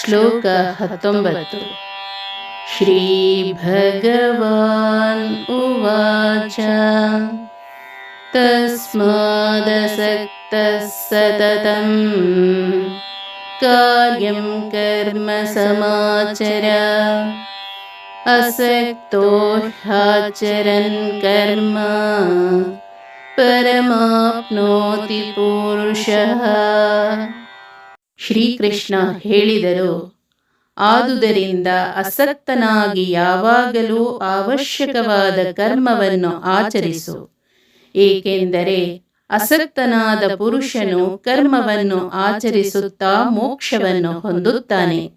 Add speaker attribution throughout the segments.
Speaker 1: श्लोक तोम्बलतु श्रीभगवान् उवाच तस्मादसक्तः सततम् कार्यं कर्म समाचर असक्तो ह्याचरन् कर्म परमाप्नोति पुरुषः। ಶ್ರೀಕೃಷ್ಣ ಹೇಳಿದರು. ಆದುದರಿಂದ ಅಸಕ್ತನಾಗಿ ಯಾವಾಗಲೂ ಅವಶ್ಯಕವಾದ ಕರ್ಮವನ್ನು ಆಚರಿಸು. ಏಕೆಂದರೆ ಅಸಕ್ತನಾದ ಪುರುಷನು ಕರ್ಮವನ್ನು ಆಚರಿಸುತ್ತಾ ಮೋಕ್ಷವನ್ನು ಹೊಂದುತ್ತಾನೆ.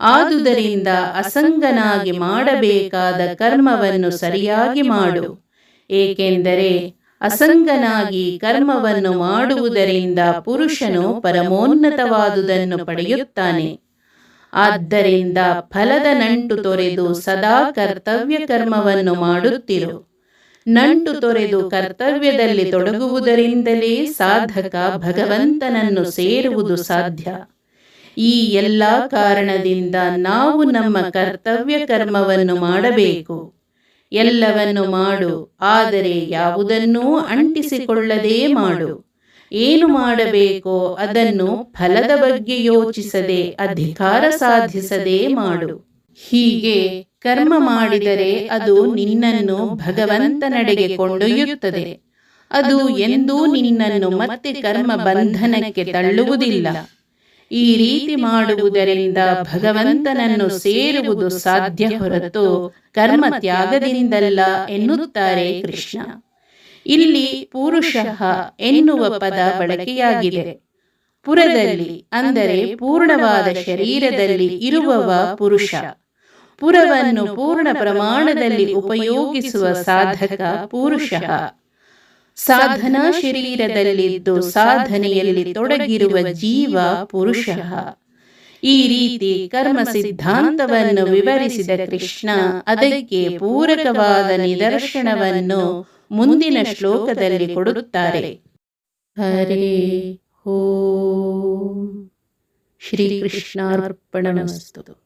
Speaker 1: ಆದುದರಿಂದ ಅಸಂಗನಾಗಿ ಮಾಡಬೇಕಾದ ಕರ್ಮವನ್ನು ಸರಿಯಾಗಿ ಮಾಡು. ಏಕೆಂದರೆ ಅಸಂಗನಾಗಿ ಕರ್ಮವನ್ನು ಮಾಡುವುದರಿಂದ ಪುರುಷನು ಪರಮೋನ್ನತವಾದುದನ್ನು ಪಡೆಯುತ್ತಾನೆ. ಆದ್ದರಿಂದ ಫಲದ ನಂಟು ತೊರೆದು ಸದಾ ಕರ್ತವ್ಯ ಕರ್ಮವನ್ನು ಮಾಡುತ್ತಿರು. ನಂಟು ತೊರೆದು ಕರ್ತವ್ಯದಲ್ಲಿ ತೊಡಗುವುದರಿಂದಲೇ ಸಾಧಕ ಭಗವಂತನನ್ನು ಸೇರುವುದು ಸಾಧ್ಯ. ಈ ಎಲ್ಲ ಕಾರಣದಿಂದ ನಾವು ನಮ್ಮ ಕರ್ತವ್ಯ ಕರ್ಮವನ್ನು ಮಾಡಬೇಕು. ಎಲ್ಲವನ್ನು ಮಾಡು, ಆದರೆ ಯಾವುದನ್ನೂ ಅಂಟಿಸಿಕೊಳ್ಳದೇ ಮಾಡು. ಏನು ಮಾಡಬೇಕೋ ಅದನ್ನು ಫಲದ ಬಗ್ಗೆ ಯೋಚಿಸದೆ, ಅಧಿಕಾರ ಸಾಧಿಸದೆ ಮಾಡು. ಹೀಗೆ ಕರ್ಮ ಮಾಡಿದರೆ ಅದು ನಿನ್ನನ್ನು ಭಗವಂತನಡೆಗೆ ಕೊಂಡೊಯ್ಯುತ್ತದೆ. ಅದು ಎಂದೂ ನಿನ್ನನ್ನು ಮತ್ತೆ ಕರ್ಮ ಬಂಧನಕ್ಕೆ ತಳ್ಳುವುದಿಲ್ಲ. ಈ ರೀತಿ ಮಾಡುವುದರಿಂದ ಭಗವಂತನನ್ನು ಸೇರುವುದು ಸಾಧ್ಯ ಹೊರತು ಕರ್ಮ ತ್ಯಾಗದಿಂದಲ್ಲ ಎನ್ನುತ್ತಾರೆ ಕೃಷ್ಣ. ಇಲ್ಲಿ ಪುರುಷ ಎನ್ನುವ ಪದ ಬಳಕೆಯಾಗಿದೆ. ಪುರದಲ್ಲಿ ಅಂದರೆ ಪೂರ್ಣವಾದ ಶರೀರದಲ್ಲಿ ಇರುವವ ಪುರುಷ. ಪುರವನ್ನು ಪೂರ್ಣ ಪ್ರಮಾಣದಲ್ಲಿ ಉಪಯೋಗಿಸುವ ಸಾಧಕ ಪುರುಷ. ಸಾಧನಾ ಶರೀರದಲ್ಲಿದ್ದು ಸಾಧನೆಯಲ್ಲಿ ತೊಡಗಿರುವ ಜೀವ ಪುರುಷ. ಈ ರೀತಿ ಕರ್ಮ ಸಿದ್ಧಾಂತವನ್ನು ವಿವರಿಸಿದ ಕೃಷ್ಣ ಅದಕ್ಕೆ ಪೂರಕವಾದ ನಿದರ್ಶನವನ್ನು ಮುಂದಿನ ಶ್ಲೋಕದಲ್ಲಿ ಕೊಡುತ್ತಾರೆ. ಹರೇ ಓಂ. ಶ್ರೀಕೃಷ್ಣಾರ್ಪಣಮಸ್ತು.